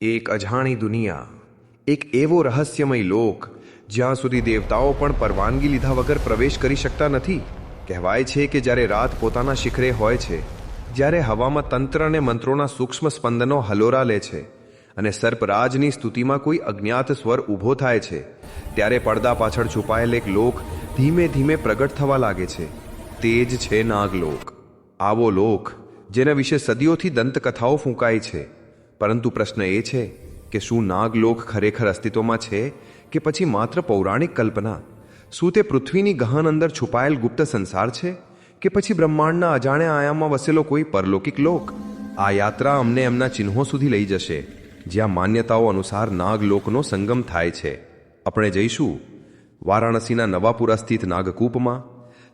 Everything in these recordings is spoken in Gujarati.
એક અજાણી દુનિયા, એક એવો રહસ્યમય લોક, જ્યાં સુધી દેવતાઓ પણ પરવાનગી લીધા વગર પ્રવેશ કરી શકતા નથી. કહેવાય છે કે જ્યારે રાત પોતાના શિખરે હોય છે, જ્યારે હવામાં તંત્ર અને મંત્રોના સૂક્ષ્મ સ્પંદનો હલોરા લે છે અને સર્પરાજની સ્તુતિમાં કોઈ અજ્ઞાત સ્વર ઊભો થાય છે, ત્યારે પડદા પાછળ છુપાયેલ એક લોક ધીમે ધીમે પ્રગટ થવા લાગે છે. તે જ છે નાગલોક. આવો લોક, જેના વિશે સદીઓથી દંતકથાઓ ફૂંકાઈ છે. પરંતુ પ્રશ્ન એ છે કે શું નાગલોક ખરેખર અસ્તિત્વમાં છે કે પછી માત્ર પૌરાણિક કલ્પના? શું તે પૃથ્વીની ગહન અંદર છુપાયેલ ગુપ્ત સંસાર છે કે પછી બ્રહ્માંડના અજાણ્યા આયામમાં વસેલો કોઈ પરલૌકિક લોક? આ યાત્રા અમને એમના ચિહ્નો સુધી લઈ જશે, જ્યાં માન્યતાઓ અનુસાર નાગલોકનો સંગમ થાય છે. આપણે જઈશું વારાણસીના નવાપુરા સ્થિત નાગકૂપમાં,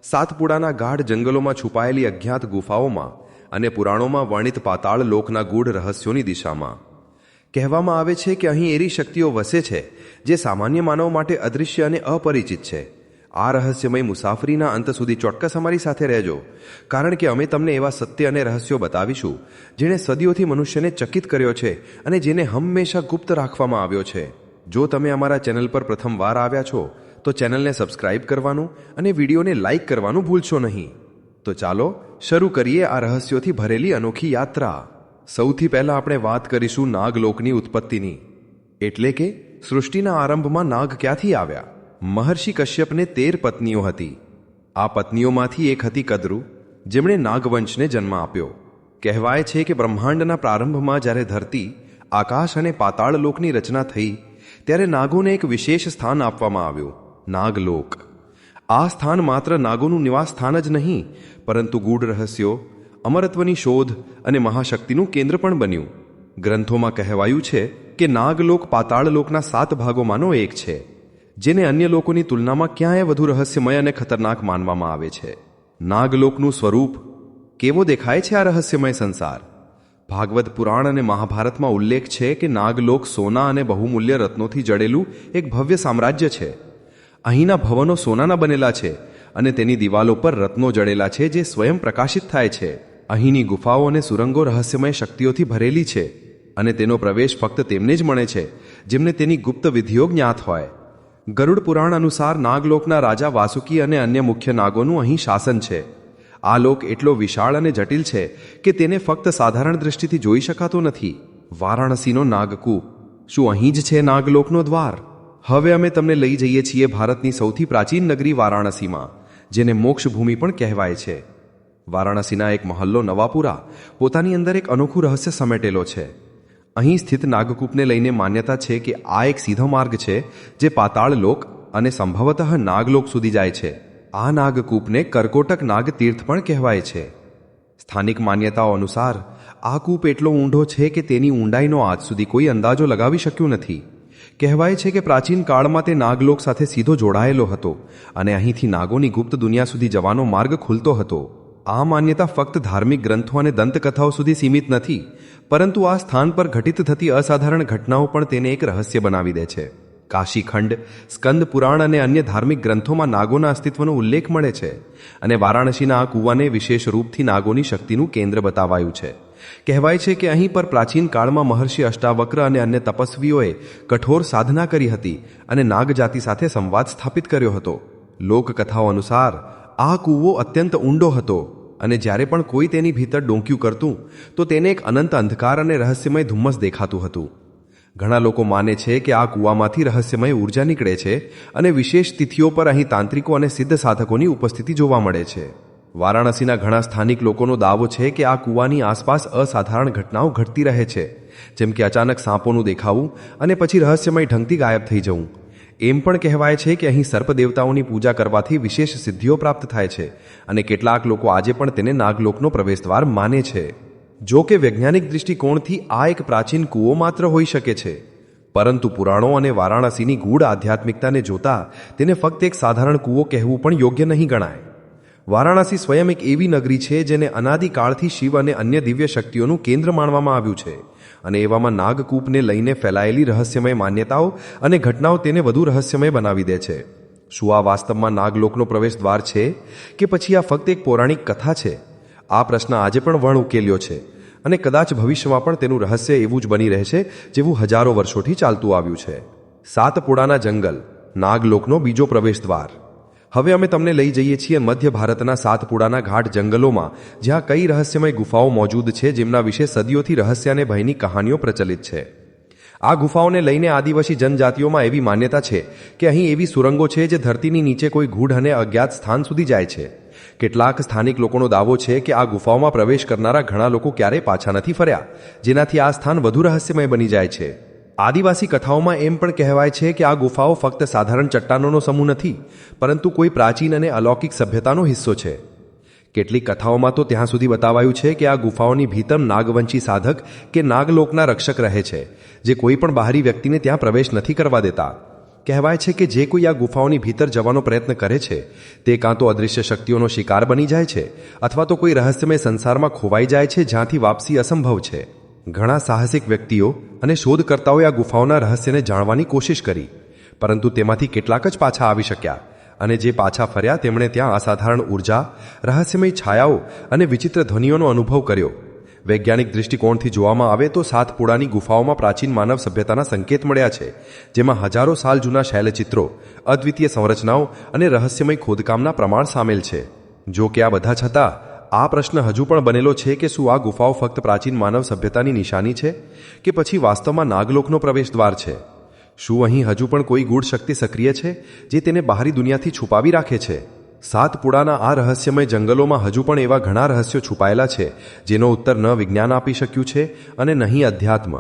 સાતપુડાના ગાઢ જંગલોમાં છુપાયેલી અજ્ઞાત ગુફાઓમાં અને પુરાણોમાં વર્ણિત પાતાળ લોકના ગૂઢ રહસ્યોની દિશામાં. કહેવામાં આવે છે કે અહીં એરી શક્તિઓ વસે છે, જે સામાન્ય માનવ માટે અદૃશ્ય અને અપરિચિત છે. આ રહસ્યમય મુસાફરીના અંત સુધી ચોક્કસ અમારી સાથે રહેજો, કારણ કે અમે તમને એવા સત્ય અને રહસ્યો બતાવીશું, જેણે સદીઓથી મનુષ્યને ચકિત કર્યો છે અને જેને હંમેશા ગુપ્ત રાખવામાં આવ્યો છે. જો તમે અમારા ચેનલ પર પ્રથમ વાર આવ્યા છો, તો ચેનલને સબસ્ક્રાઇબ કરવાનું અને વિડીયોને લાઇક કરવાનું ભૂલશો નહીં. તો ચાલો શરૂ કરીએ આ રહસ્યોથી ભરેલી અનોખી યાત્રા. સૌથી પહેલા આપણે વાત કરીશું નાગલોકની ઉત્પત્તિની. એટલે કે, સૃષ્ટિના આરંભમાં નાગ ક્યાંથી આવ્યા? મહર્ષિ કશ્યપને તેર પત્નીઓ હતી. આ પત્નીઓમાંથી એક હતી કદરુ, જેમણે નાગવંશને જન્મ આપ્યો. કહેવાય છે કે બ્રહ્માંડના પ્રારંભમાં જ્યારે ધરતી, આકાશ અને પાતાળ લોકની રચના થઈ, ત્યારે નાગોને એક વિશેષ સ્થાન આપવામાં આવ્યું, નાગલોક. આ સ્થાન માત્ર નાગોનું નિવાસ સ્થાન જ નહીં, પરંતુ ગૂઢ રહસ્યો, અમરત્વની શોધ અને મહાશક્તિનું કેન્દ્ર પણ બન્યું. ગ્રંથોમાં કહેવાયું છે કે નાગલોક પાતાળલોકના સાત ભાગોમાંનો એક છે, જેને અન્ય લોકોની તુલનામાં ક્યાંય વધુ રહસ્યમય અને ખતરનાક માનવામાં આવે છે. નાગલોકનું સ્વરૂપ કેવો દેખાય છે આ રહસ્યમય સંસાર? ભાગવત પુરાણ અને મહાભારતમાં ઉલ્લેખ છે કે નાગલોક સોના અને બહુમૂલ્ય રત્નોથી જડેલું એક ભવ્ય સામ્રાજ્ય છે. અહીંના ભવનો સોનાના બનેલા છે અને તેની દિવાલો પર રત્નો જડેલા છે જે સ્વયં પ્રકાશિત થાય છે. અહીંની ગુફાઓ અને સુરંગો રહસ્યમય શક્તિઓથી ભરેલી છે અને તેનો પ્રવેશ ફક્ત તેમને જ મળે છે, જેમને તેની ગુપ્ત વિધિઓ જ્ઞાત હોય. ગરુડ પુરાણ અનુસાર નાગલોકના રાજા વાસુકી અને અન્ય મુખ્ય નાગોનું અહીં શાસન છે. આ લોક એટલો વિશાળ અને જટિલ છે કે તેને ફક્ત સાધારણ દૃષ્ટિથી જોઈ શકાતો નથી. વારાણસીનો નાગકૂપ. શું અહીં જ છે નાગલોકનો દ્વાર? હવે અમે તમને લઈ જઈએ છીએ ભારતની સૌથી પ્રાચીન નગરી વારાણસીમાં, જેને મોક્ષભૂમિ પણ કહેવાય છે. વારાણસીના એક મહલ્લો નવાપુરા, પોતાની અંદર એક અનોખું રહસ્ય સમેટેલો છે. અહીં સ્થિત નાગકૂપને લઈને માન્યતા છે કે આ એક સીધો માર્ગ છે, જે પાતાળ લોક અને સંભવતઃ નાગલોક સુધી જાય છે. આ નાગકૂપને કરકોટક નાગતીર્થ પણ કહેવાય છે. સ્થાનિક માન્યતાઓ અનુસાર, આ કૂપ એટલો ઊંડો છે કે તેની ઊંડાઈનો આજ સુધી કોઈ અંદાજો લગાવી શક્યું નથી. કહેવાય છે કે પ્રાચીન કાળમાં તે નાગલોક સાથે સીધો જોડાયેલો હતો અને અહીંથી નાગોની ગુપ્ત દુનિયા સુધી જવાનો માર્ગ ખુલતો હતો. આ માન્યતા ફક્ત ધાર્મિક ગ્રંથો અને દંતકથાઓ સુધી સીમિત નથી, પરંતુ આ સ્થાન પર ઘટિત થતી અસાધારણ ઘટનાઓ પણ તેને એક રહસ્ય બનાવી દે છે. કાશીખંડ, સ્કંદ પુરાણ અને અન્ય ધાર્મિક ગ્રંથોમાં નાગોના અસ્તિત્વનો ઉલ્લેખ મળે છે અને વારાણસીના આ કૂવાને વિશેષ રૂપથી નાગોની શક્તિનું કેન્દ્ર બતાવાયું છે. કહેવાય છે કે અહીં પર પ્રાચીન કાળમાં મહર્ષિ અષ્ટાવક્ર અને અન્ય તપસ્વીઓએ કઠોર સાધના કરી હતી અને નાગજાતિ સાથે સંવાદ સ્થાપિત કર્યો હતો. લોકકથાઓ અનુસાર, આ કૂવો અત્યંત ઊંડો હતો અને જ્યારે પણ કોઈ તેની ભીતર ડોંક્યું કરતું, તો તેને એક અનંત અંધકાર અને રહસ્યમય ધુમ્મસ દેખાતું હતું. ઘણા લોકો માને છે કે આ કૂવામાંથી રહસ્યમય ઊર્જા નીકળે છે અને વિશેષ તિથિઓ પર અહીં તાંત્રિકો અને સિદ્ધ સાધકોની ઉપસ્થિતિ જોવા મળે છે. વારાણસીના ઘણા સ્થાનિક લોકોનો દાવો છે કે આ કૂવાની આસપાસ અસાધારણ ઘટનાઓ ઘટતી રહે છે, જેમ કે અચાનક સાંપોનું દેખાવું અને પછી રહસ્યમય ઢંગથી ગાયબ થઈ જવું. એમ પણ કહેવાય છે કે અહીં સર્પ દેવતાઓની પૂજા કરવાથી વિશેષ સિદ્ધિઓ પ્રાપ્ત થાય છે અને કેટલાક લોકો આજે પણ તેને નાગલોકનો પ્રવેશદ્વાર માને છે. જો કે વૈજ્ઞાનિક દૃષ્ટિકોણથી આ એક પ્રાચીન કૂવો માત્ર હોઈ શકે છે. પરંતુ પુરાણો અને વારાણસીની ગૂઢ આધ્યાત્મિકતાને જોતા તેને ફક્ત એક સાધારણ કૂવો કહેવું પણ યોગ્ય નહીં ગણાય. વારાણસી સ્વયં એક એવી નગરી છે જેને અનાદિકાળથી શિવ અને અન્ય દિવ્ય શક્તિઓનું કેન્દ્ર માનવામાં આવ્યું છે. અને એવામાં નાગકૂપને લઈને ફેલાયેલી રહસ્યમય માન્યતાઓ અને ઘટનાઓ તેને વધુ રહસ્યમય બનાવી દે છે. શું આ વાસ્તવમાં નાગલોકનો પ્રવેશ દ્વાર છે કે પછી આ ફક્ત એક પૌરાણિક કથા છે? આ પ્રશ્ન આજે પણ વણ ઉકેલ્યો છે અને કદાચ ભવિષ્યમાં પણ તેનું રહસ્ય એવું જ બની રહેશે જેવું હજારો વર્ષોથી ચાલતું આવ્યું છે. સાતપુડાના જંગલ, નાગલોકનો બીજો પ્રવેશદ્વાર. હવે અમે તમને લઈ જઈએ છીએ મધ્ય ભારતના સાતપુડાના ઘાટ જંગલોમાં, જ્યાં કઈ રહસ્યમય ગુફાઓ મોજૂદ છે જેમના વિશે સદીઓથી રહસ્ય અને ભયની કહાનીઓ પ્રચલિત છે. આ ગુફાઓને લઈને આદિવાસી જનજાતિઓમાં એવી માન્યતા છે કે અહીં એવી સુરંગો છે જે ધરતીની નીચે કોઈ ગૂઢ અને અજ્ઞાત સ્થાન સુધી જાય છે. કેટલાક સ્થાનિક લોકોનો દાવો છે કે આ ગુફાઓમાં પ્રવેશ કરનારા ઘણા લોકો ક્યારેય પાછા નથી ફર્યા, જેનાથી આ સ્થાન વધુ રહસ્યમય બની જાય છે. આદિવાસી કથાઓમાં એમ પણ કહેવાય છે કે આ ગુફાઓ ફક્ત સાધારણ ચટ્ટાનોનો સમૂહ નથી, પરંતુ કોઈ પ્રાચીન અને અલૌકિક સભ્યતાનો હિસ્સો છે. કેટલીક કથાઓમાં તો ત્યાં સુધી બતાવાયું છે કે આ ગુફાઓની ભીતમ નાગવંશી સાધક કે નાગલોકના રક્ષક રહે છે, જે કોઈ પણ બહારી વ્યક્તિને ત્યાં પ્રવેશ નથી કરવા દેતા. કહેવાય છે કે જે કોઈ આ ગુફાઓની ભીતર જવાનો પ્રયત્ન કરે છે, તે કાં તો અદૃશ્ય શક્તિઓનો શિકાર બની જાય છે, અથવા તો કોઈ રહસ્યમય સંસારમાં ખોવાઈ જાય છે, જ્યાંથી વાપસી અસંભવ છે. ઘણા સાહસિક વ્યક્તિઓ અને શોધકર્તાઓએ આ ગુફાઓના રહસ્યને જાણવાની કોશિશ કરી. પરંતુ તેમાંથી કેટલાક જ પાછા આવી શક્યા અને જે પાછા ફર્યા તેમણે ત્યાં અસાધારણ ઊર્જા, રહસ્યમય છાયાઓ અને વિચિત્ર ધ્વનિઓનો અનુભવ કર્યો. વૈજ્ઞાનિક દૃષ્ટિકોણથી જોવામાં આવે તો સાતપુડાની ગુફાઓમાં પ્રાચીન માનવ સભ્યતાના સંકેત મળ્યા છે, જેમાં હજારો સાલ જૂના શૈલચિત્રો, અદ્વિતીય સંરચનાઓ અને રહસ્યમય ખોદકામના પ્રમાણ સામેલ છે. જો કે આ બધા છતાં આ પ્રશ્ન હજુ પણ બનેલો છે કે શું આ ગુફાઓ ફક્ત પ્રાચીન માનવ સભ્યતાની નિશાની છે કે પછી વાસ્તવમાં નાગલોકનો પ્રવેશદ્વાર છે? શું અહીં હજુ પણ કોઈ ગૂઢ શક્તિ સક્રિય છે જે તેને બહારી દુનિયાથી છુપાવી રાખે છે? સાતપુડાના આ રહસ્યમય જંગલોમાં હજુ પણ એવા ઘણા રહસ્યો છુપાયેલા છે જેનો ઉત્તર ન વિજ્ઞાન આપી શક્યું છે અને નહીં અધ્યાત્મ.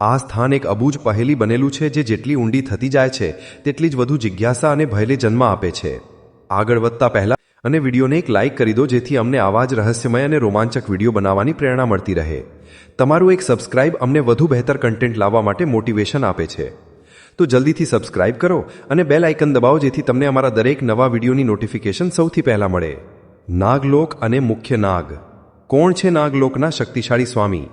આ સ્થાન એક અબૂજ પહેલી બનેલું છે જે જેટલી ઊંડી થતી જાય છે, તેટલી જ વધુ જિજ્ઞાસા અને ભયલે જન્મ આપે છે. આગળ વધતા પહેલા અને વિડીયોને એક લાઇક કરી દો જેથી અમને આવા જ રહસ્યમય અને રોમાંચક વીડિયો બનાવવાની પ્રેરણા મળતી રહે. તમારું એક સબસ્ક્રાઇબ અમને વધુ બહેતર કન્ટેન્ટ લાવવા માટે મોટિવેશન આપે છે. તો જલ્દીથી સબસ્ક્રાઇબ કરો અને બેલ આઇકન દબાવો જેથી તમને અમારા દરેક નવા વિડીયોની નોટિફિકેશન સૌથી પહેલાં મળે. નાગલોક અને મુખ્ય નાગ. કોણ છે નાગલોકના શક્તિશાળી સ્વામી?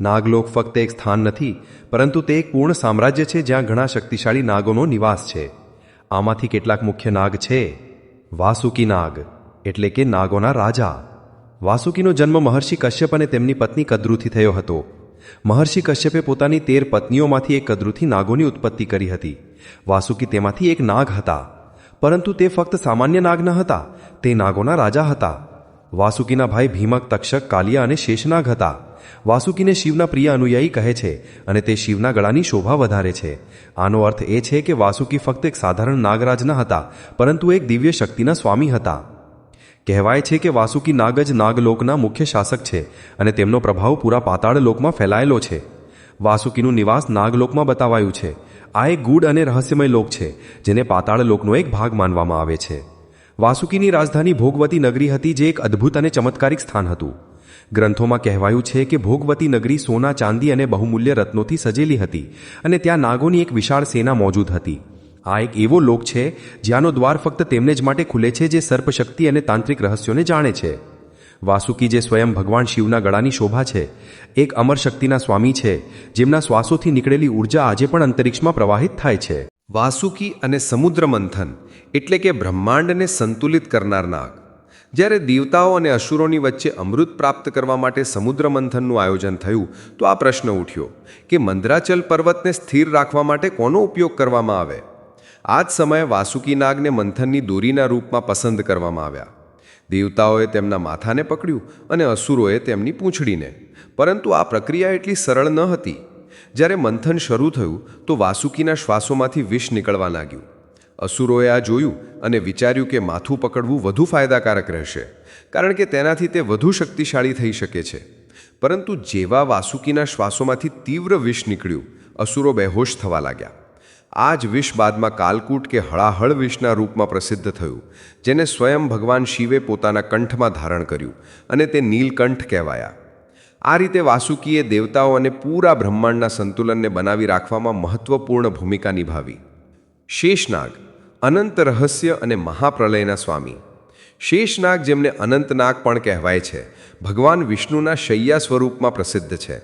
નાગલોક ફક્ત એક સ્થાન નથી, પરંતુ તે એક પૂર્ણ સામ્રાજ્ય છે જ્યાં ઘણા શક્તિશાળી નાગોનો નિવાસ છે. આમાંથી કેટલાક મુખ્ય નાગ છે? વાસુકી નાગ, એટલે કે નાગોના રાજા. વાસુકીનો જન્મ મહર્ષિ કશ્યપ અને તેમની પત્ની કદ્રુથી થયો હતો. મહર્ષિ કશ્યપે પોતાની તેર પત્નીઓમાંથી એક કદ્રુથી નાગોની ઉત્પત્તિ કરી હતી. વાસુકી તેમાંથી એક નાગ હતા. પરંતુ તે ફક્ત સામાન્ય નાગ ન હતા, તે નાગોના રાજા હતા. વાસુકીના ભાઈ ભીમક, તક્ષક, કાલિયા અને શેષનાગ હતા. વાસુકીને શિવના પ્રિય અનુયાયી કહે છે અને તે શિવના ગળાની શોભા વધારે છે. આનો અર્થ એ છે કે વાસુકી ફક્ત એક સાધારણ નાગરાજ ન હતા, પરંતુ એક દિવ્ય શક્તિના સ્વામી હતા. કહેવાય છે કે વાસુકી નાગ જ નાગલોકના મુખ્ય શાસક છે અને તેમનો પ્રભાવ પૂરા પાતાળ લોકમાં ફેલાયેલો છે. વાસુકીનું નિવાસ નાગલોકમાં બતાવાયું છે. આ એક ગૂઢ અને રહસ્યમય લોક છે, જેને પાતાળ લોકનો એક ભાગ માનવામાં આવે છે. વાસુકીની રાજધાની ભોગવતી નગરી હતી જે એક અદ્ભુત અને ચમત્કારિક સ્થાન હતું. ગ્રંથોમાં કહેવાયું છે કે ભોગવતી નગરી સોના, ચાંદી અને બહુમૂલ્ય રત્નોથી સજેલી હતી અને ત્યાં નાગોની એક વિશાળ સેના મોજૂદ હતી. આ એક એવો લોક છે જ્યાંનો દ્વાર ફક્ત તેમને જ માટે ખુલે છે જે સર્પશક્તિ અને તાંત્રિક રહસ્યોને જાણે છે. વાસુકી જે સ્વયં ભગવાન શિવના ગળાની શોભા છે, એક અમર શક્તિના સ્વામી છે, જેમના શ્વાસોથી નીકળેલી ઊર્જા આજે પણ અંતરિક્ષમાં પ્રવાહિત થાય છે. વાસુકી અને સમુદ્ર મંથન એટલે કે બ્રહ્માંડને સંતુલિત કરનાર નાગ. જ્યારે દેવતાઓ અને અસુરોની વચ્ચે અમૃત પ્રાપ્ત કરવા માટે સમુદ્ર મંથનનું આયોજન થયું, તો આ પ્રશ્ન ઉઠ્યો કે મંદરાચલ પર્વતને સ્થિર રાખવા માટે કોનો ઉપયોગ કરવામાં આવે? આ જ સમયે વાસુકી નાગને મંથનની દોરીના રૂપમાં પસંદ કરવામાં આવ્યા. દેવતાઓએ તેમના માથાને પકડ્યું અને અસુરોએ તેમની પૂંછડીને. પરંતુ આ પ્રક્રિયા એટલી સરળ ન હતી જ્યારે મંથન શરૂ થયું, તો વાસુકીના શ્વાસોમાંથી વિષ નીકળવા લાગ્યું. અસુરોએ આ જોયું અને વિચાર્યું કે માથું પકડવું વધુ ફાયદાકારક રહેશે, કારણ કે તેનાથી તે વધુ શક્તિશાળી થઈ શકે છે. પરંતુ જેવા વાસુકીના શ્વાસોમાંથી તીવ્ર વિષ નીકળ્યું, અસુરો બેહોશ થવા લાગ્યા. આ જ વિષ બાદમાં કાલકૂટ કે હળાહળ વિષના રૂપમાં પ્રસિદ્ધ થયું, જેને સ્વયં ભગવાન શિવે પોતાના કંઠમાં ધારણ કર્યું અને તે નીલકંઠ કહેવાયા. આ રીતે વાસુકીએ દેવતાઓ અને પૂરા બ્રહ્માંડના સંતુલનને બનાવી રાખવામાં મહત્વપૂર્ણ ભૂમિકા નિભાવી. શેષનાગ, અનંત રહસ્ય અને મહાપ્રલયના સ્વામી. શેષનાગ જેમને અનંતનાગ પણ કહેવાય છે, ભગવાન વિષ્ણુના શૈયા સ્વરૂપમાં પ્રસિદ્ધ છે.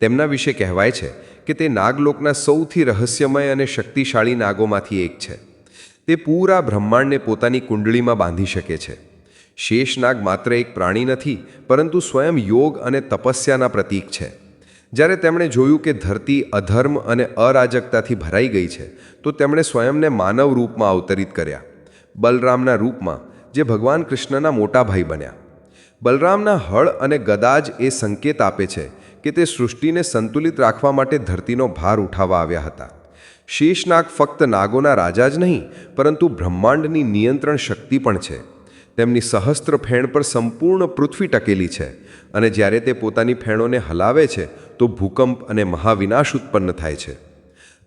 તેમના વિશે કહેવાય છે કે તે નાગલોકના સૌથી રહસ્યમય અને શક્તિશાળી નાગોમાંથી એક છે. તે પૂરા બ્રહ્માંડને પોતાની કુંડળીમાં બાંધી શકે છે. શેષનાગ માત્ર એક પ્રાણી નથી, પરંતુ સ્વયં યોગ અને તપસ્યાના પ્રતીક છે. જ્યારે તેમણે જોયું કે ધરતી અધર્મ અને અરાજકતાથી ભરાઈ ગઈ છે, તો તેમણે સ્વયંને માનવ રૂપમાં અવતરિત કર્યા. બલરામના રૂપમાં, જે ભગવાન કૃષ્ણના મોટા ભાઈ બન્યા. બલરામના હળ અને ગદા જ એ સંકેત આપે છે કે તે સૃષ્ટિને સંતુલિત રાખવા માટે ધરતીનો ભાર ઉઠાવવા આવ્યા હતા. શેષનાગ ફક્ત નાગોના રાજા જ નહીં, પરંતુ બ્રહ્માંડની નિયંત્રણ શક્તિ પણ છે. તેમની સહસ્ત્ર ફેણ પર સંપૂર્ણ પૃથ્વી ટકેલી છે અને જ્યારે તે પોતાની ફેણોને હલાવે છે, તો ભૂકંપ અને મહાવિનાશ ઉત્પન્ન થાય છે.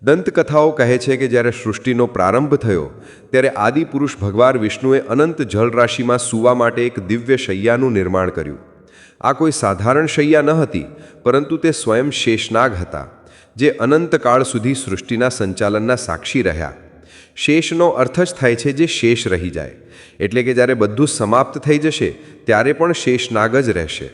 દંતકથાઓ કહે છે કે જ્યારે સૃષ્ટિનો પ્રારંભ થયો, ત્યારે આદિપુરુષ ભગવાન વિષ્ણુએ અનંત જલરાશિમાં સૂવા માટે એક દિવ્ય શૈયાનું નિર્માણ કર્યું. આ કોઈ સાધારણ શૈયા ન હતી, પરંતુ તે સ્વયં શેષનાગ હતા, જે અનંતકાળ સુધી સૃષ્ટિના સંચાલનના સાક્ષી રહ્યા. શેષનો અર્થ જ થાય છે જે શેષ રહી જાય. એટલે કે જ્યારે બધું સમાપ્ત થઈ જશે, ત્યારે પણ શેષનાગ જ રહેશે.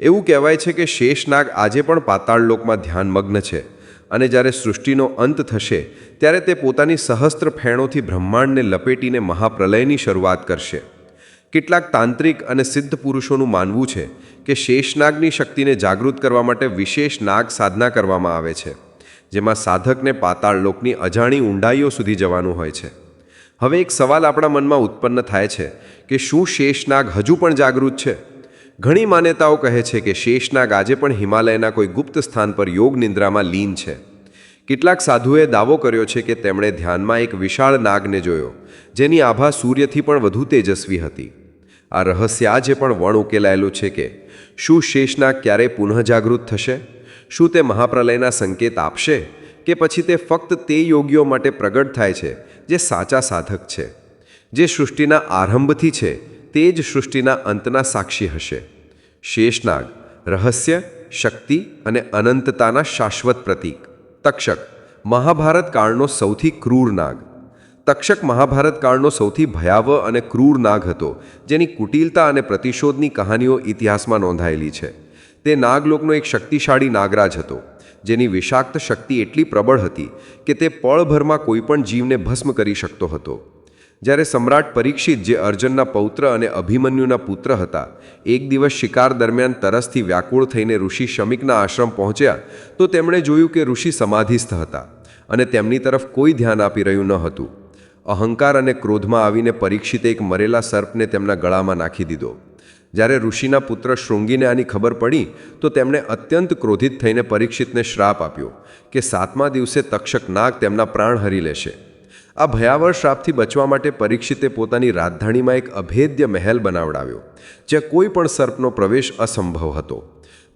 એવું કહેવાય છે કે શેષનાગ આજે પણ પાતાળ લોકમાં ધ્યાનમગ્ન છે. અને જ્યારે સૃષ્ટિનો અંત થશે, ત્યારે તે પોતાની સહસ્ત્ર ફેણોથી બ્રહ્માંડને લપેટીને મહાપ્રલયની શરૂઆત કરશે. કેટલાક તાંત્રિક અને સિદ્ધ પુરુષોનું માનવું છે કે શેષનાગની શક્તિને જાગૃત કરવા માટે વિશેષ નાગ સાધના કરવામાં આવે છે. જેમાં સાધકને પાતાળ લોકની અજાણી ઊંડાઈઓ સુધી જવાનું હોય છે. હવે એક સવાલ આપણા મનમાં ઉત્પન્ન થાય છે કે શું શેષનાગ હજુ પણ જાગૃત છે? ઘણી માન્યતાઓ કહે છે કે શેષનાગ આજે પણ હિમાલયના કોઈ ગુપ્ત સ્થાન પર યોગ નિંદ્રામાં લીન છે. કેટલાક સાધુએ દાવો કર્યો છે કે તેમણે ધ્યાનમાં એક વિશાળ નાગને જોયો, જેની આભા સૂર્યથી પણ વધુ તેજસ્વી હતી. આ રહસ્ય આજે પણ વણ ઉકેલાયેલું છે કે શું શેષનાગ ક્યારે પુનઃ જાગૃત થશે? શું તે મહાપ્રલયના સંકેત આપશે કે પછી તે ફક્ત તે યોગીઓ માટે પ્રગટ થાય છે જે સાચા સાધક છે? જે સૃષ્ટિના આરંભથી છે, તે જ સૃષ્ટિના અંતના સાક્ષી હશે. શેષનાગ, રહસ્ય, શક્તિ અને અનંતતાના શાશ્વત પ્રતીક. તક્ષક, મહાભારત કાળનો સૌથી ક્રૂર નાગ. તક્ષક મહાભારત કાળનો સૌથી ભયાવહ અને ક્રૂર નાગ હતો, જેની કુટિલતા અને પ્રતિશોધની કહાનીઓ ઇતિહાસમાં નોંધાયેલી છે. તે નાગલોકનો એક શક્તિશાળી નાગરાજ હતો, જેની વિષાક્ત શક્તિ એટલી પ્રબળ હતી કે તે પળભરમાં કોઈપણ જીવને ભસ્મ કરી શકતો હતો. જ્યારે સમ્રાટ પરીક્ષિત, જે અર્જુનના પૌત્ર અને અભિમન્યુના પુત્ર હતા, એક દિવસ શિકાર દરમિયાન તરસથી વ્યાકુળ થઈને ઋષિ શમિકના આશ્રમ પહોંચ્યા, તો તેમણે જોયું કે ઋષિ સમાધિસ્થ હતા અને તેમની તરફ કોઈ ધ્યાન આપી રહ્યું ન હતું. અહંકાર અને ક્રોધમાં આવીને પરીક્ષિતે એક મરેલા સર્પને તેમના ગળામાં નાખી દીધો. જ્યારે ઋષિના પુત્ર શૃંગીને આની ખબર પડી, તો તેમણે અત્યંત ક્રોધિત થઈને પરીક્ષિતને શ્રાપ આપ્યો કે સાતમા દિવસે તક્ષક નાગ તેમના પ્રાણ હરી લેશે. આ ભયાવહ શ્રાપથી બચવા માટે પરીક્ષિતે પોતાની રાજધાનીમાં એક અભેદ્ય મહેલ બનાવડાવ્યો, જ્યાં કોઈ પણ સર્પનો પ્રવેશ અસંભવ હતો.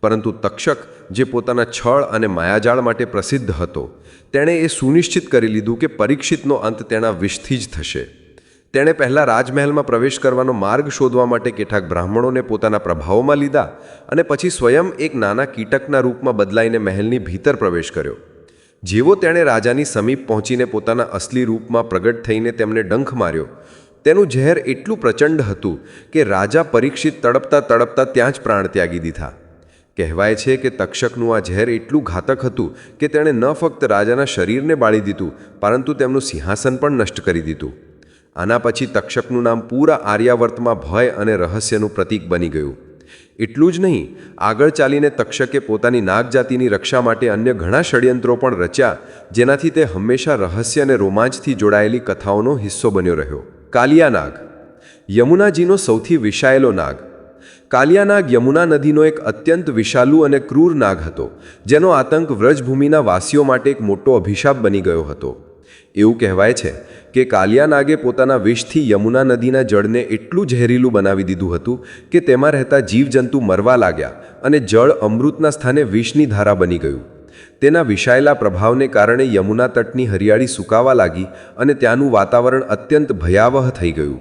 પરંતુ તક્ષક, જે પોતાના છળ અને માયાજાળ માટે પ્રસિદ્ધ હતો, તેણે એ સુનિશ્ચિત કરી લીધું કે પરીક્ષિતનો અંત તેના વિષથી જ થશે. તેણે પહેલાં રાજમહેલમાં પ્રવેશ કરવાનો માર્ગ શોધવા માટે કેટલાક બ્રાહ્મણોને પોતાના પ્રભાવમાં લીધા અને પછી સ્વયં એક નાના કીટકના રૂપમાં બદલાઈને મહેલની ભીતર પ્રવેશ કર્યો. જેવો તેણે રાજાની સમીપ પહોંચીને પોતાના અસલી રૂપમાં પ્રગટ થઈને તેમને ડંખ માર્યો. તેનું ઝેર એટલું પ્રચંડ હતું કે રાજા પરીક્ષિત તડપતા તડપતા ત્યાં જ પ્રાણ ત્યાગી દીધા. કહેવાય છે કે તક્ષકનું આ ઝેર એટલું ઘાતક હતું કે તેણે ન ફક્ત રાજાના શરીરને બાળી દીધું, પરંતુ તેમનું સિંહાસન પણ નષ્ટ કરી દીધું. આના પછી તક્ષકનું નામ પૂરા આર્યાવર્તમાં ભય અને રહસ્યનું પ્રતીક બની ગયું. એટલું જ નહીં, આગળ ચાલીને તક્ષકે પોતાની નાગજાતિની રક્ષા માટે અન્ય ઘણા ષડયંત્રો પણ રચ્યા, જેનાથી તે હંમેશા રહસ્ય અને રોમાંચથી જોડાયેલી કથાઓનો હિસ્સો બન્યો રહ્યો. કાલિયા નાગ યમુનાજીનો સૌથી વિશાયેલો નાગ. કાલિયાનાગ યમુના નદીનો એક અત્યંત વિશાલુ અને ક્રૂર નાગ હતો, જેનો આતંક વ્રજભૂમિના વાસીઓ માટે એક મોટો અભિશાપ બની ગયો હતો. એવું કહેવાય છે કે કાલિયાનાગે પોતાના વિષથી યમુના નદીના જળને એટલું ઝેરીલું બનાવી દીધું હતું કે તેમાં રહેતા જીવજંતુ મરવા લાગ્યા અને જળ અમૃતના સ્થાને વિષની ધારા બની ગયું. તેના વિષાયેલા પ્રભાવને કારણે યમુના તટની હરિયાળી સુકાવા લાગી અને ત્યાંનું વાતાવરણ અત્યંત ભયાવહ થઈ ગયું.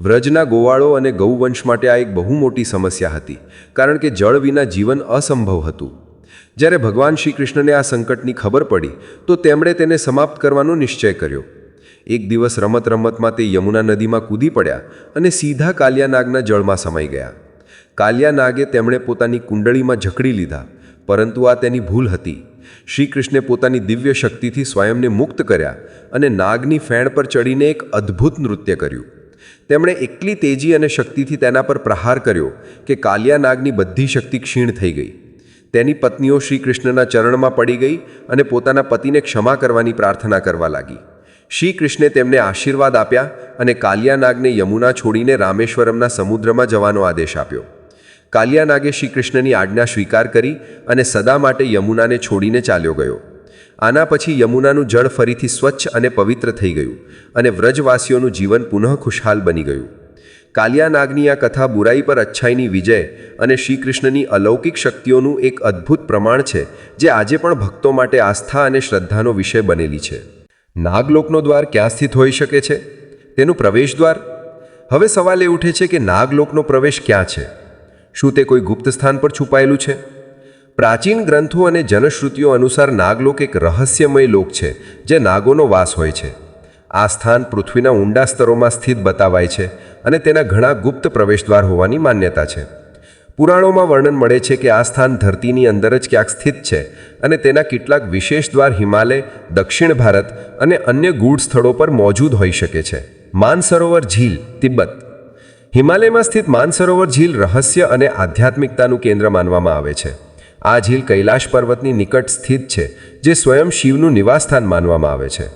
વ્રજના ગોવાળો અને ગૌવંશ માટે આ એક બહુ મોટી સમસ્યા હતી, કારણ કે જળ વિના જીવન અસંભવ હતું. જ્યારે ભગવાન શ્રી કૃષ્ણને આ સંકટની ખબર પડી, તો તેમણે તેને સમાપ્ત કરવાનો નિશ્ચય કર્યો. એક દિવસ રમત રમતમાં તે યમુના નદીમાં કૂદી પડ્યા અને સીધા કાલિયાનાગના જળમાં સમાઈ ગયા. કાલિયાનાગે તેમણે પોતાની કુંડળીમાં ઝકડી લીધા, પરંતુ આ તેની ભૂલ હતી. શ્રી કૃષ્ણે પોતાની દિવ્ય શક્તિથી સ્વયંને મુક્ત કર્યા અને નાગની ફેણ પર ચડીને એક અદ્ભુત નૃત્ય કર્યું. તેમણે એટલી તેજી અને શક્તિથી તેના પર પ્રહાર કર્યો કે કાલિયા નાગની બધી શક્તિ ક્ષીણ થઈ ગઈ. તેની પત્નીઓ શ્રી કૃષ્ણના ચરણમાં પડી ગઈ અને પોતાના પતિને ક્ષમા કરવાની પ્રાર્થના કરવા લાગી. શ્રી કૃષ્ણે તેમને આશીર્વાદ આપ્યા અને કાલિયાનાગને યમુના છોડીને રામેશ્વરમના સમુદ્રમાં જવાનો આદેશ આપ્યો. કાલિયાનાગે શ્રી કૃષ્ણની આજ્ઞા સ્વીકાર કરી અને સદા માટે યમુનાને છોડીને ચાલ્યો ગયો. આના પછી યમુનાનું જળ ફરીથી સ્વચ્છ અને પવિત્ર થઈ ગયું અને વ્રજવાસીઓનું જીવન પુનઃ ખુશહાલ બની ગયું. કાલિયાનાગની આ કથા બુરાઈ પર અચ્છાઈની વિજય અને શ્રી કૃષ્ણની અલૌકિક શક્તિઓનું એક અદ્ભુત પ્રમાણ છે, જે આજે પણ ભક્તો માટે આસ્થા અને શ્રદ્ધાનો વિષય બનેલી છે. નાગલોકનો દ્વાર ક્યાં સ્થિત હોઈ શકે છે? તેનું પ્રવેશ દ્વાર? હવે સવાલ એ ઉઠે છે કે નાગલોકનો પ્રવેશ ક્યાં છે? શું તે કોઈ ગુપ્ત સ્થાન પર છુપાયેલું છે? પ્રાચીન ગ્રંથો અને જનશ્રુતિઓ અનુસાર નાગલોક એક રહસ્યમય લોક છે, જે નાગોનો વાસ હોય છે. આ સ્થાન પૃથ્વીના ઊંડા સ્તરોમાં સ્થિત બતાવાય છે અને તેના ઘણા ગુપ્ત પ્રવેશદ્વાર હોવાની માન્યતા છે. પુરાણોમાં વર્ણન મળે છે કે આ સ્થાન ધરતીની અંદર જ ક્યાંક સ્થિત છે અને તેના કેટલાક વિશેષ દ્વાર હિમાલય, દક્ષિણ ભારત અને અન્ય ગૂઢ સ્થળો પર મોજૂદ હોઈ શકે છે. માનસરોવર ઝીલ, તિબ્બત. હિમાલયમાં સ્થિત માનસરોવર ઝીલ રહસ્ય અને આધ્યાત્મિકતાનું કેન્દ્ર માનવામાં આવે છે. આ ઝીલ કૈલાશ પર્વતની નિકટ સ્થિત છે, જે સ્વયં શિવનું નિવાસસ્થાન માનવામાં આવે છે.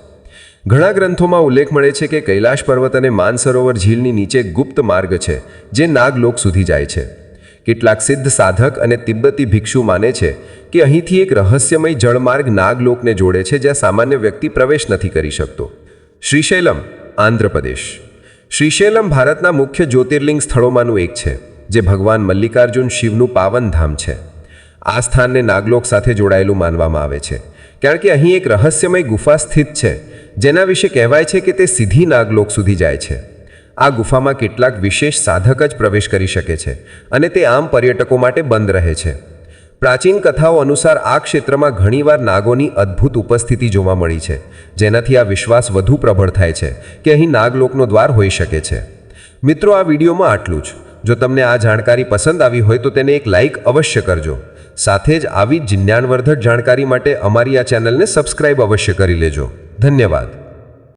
ઘણા ગ્રંથોમાં ઉલ્લેખ મળે છે કે કૈલાશ પર્વત અને માનસરોવર ઝીલની નીચે ગુપ્ત માર્ગ છે, જે નાગલોક સુધી જાય છે. કેટલાક સિદ્ધ સાધક અને તિબ્બતી ભિક્ષુ માને છે કે અહીંથી એક રહસ્યમય જળમાર્ગ નાગલોકને જોડે છે જ્યાં સામાન્ય વ્યક્તિ પ્રવેશ નથી કરી શકતો. શ્રીશૈલમ, આંધ્રપ્રદેશ. શ્રીશૈલમ ભારતના મુખ્ય જ્યોતિર્લિંગ સ્થળોમાંનું એક છે, જે ભગવાન મલ્લિકાર્જુન શિવનું પાવન ધામ છે. આ સ્થાનને નાગલોક સાથે જોડાયેલું માનવામાં આવે છે, કારણ કે અહીં એક રહસ્યમય ગુફા સ્થિત છે, જેના વિશે કહેવાય છે કે તે સીધી નાગલોક સુધી જાય છે. આ ગુફામાં કેટલાક વિશેષ સાધક જ પ્રવેશ કરી શકે છે અને તે આમ પર્યટકો માટે બંધ રહે છે. પ્રાચીન કથાઓ અનુસાર આ ક્ષેત્રમાં ઘણીવાર નાગોની અદ્ભુત ઉપસ્થિતિ જોવા મળી છે, જેનાથી આ વિશ્વાસ વધુ પ્રબળ થાય છે કે અહીં નાગલોકનો દ્વાર હોઈ શકે છે. મિત્રો, આ વિડીયોમાં આટલું જ. જો તમને આ જાણકારી પસંદ આવી હોય તો તેને એક લાઇક અવશ્ય કરજો. સાથે જ આવી જ જ્ઞાનવર્ધક જાણકારી માટે અમારી આ ચેનલને સબસ્ક્રાઇબ અવશ્ય કરી લેજો. ધન્યવાદ.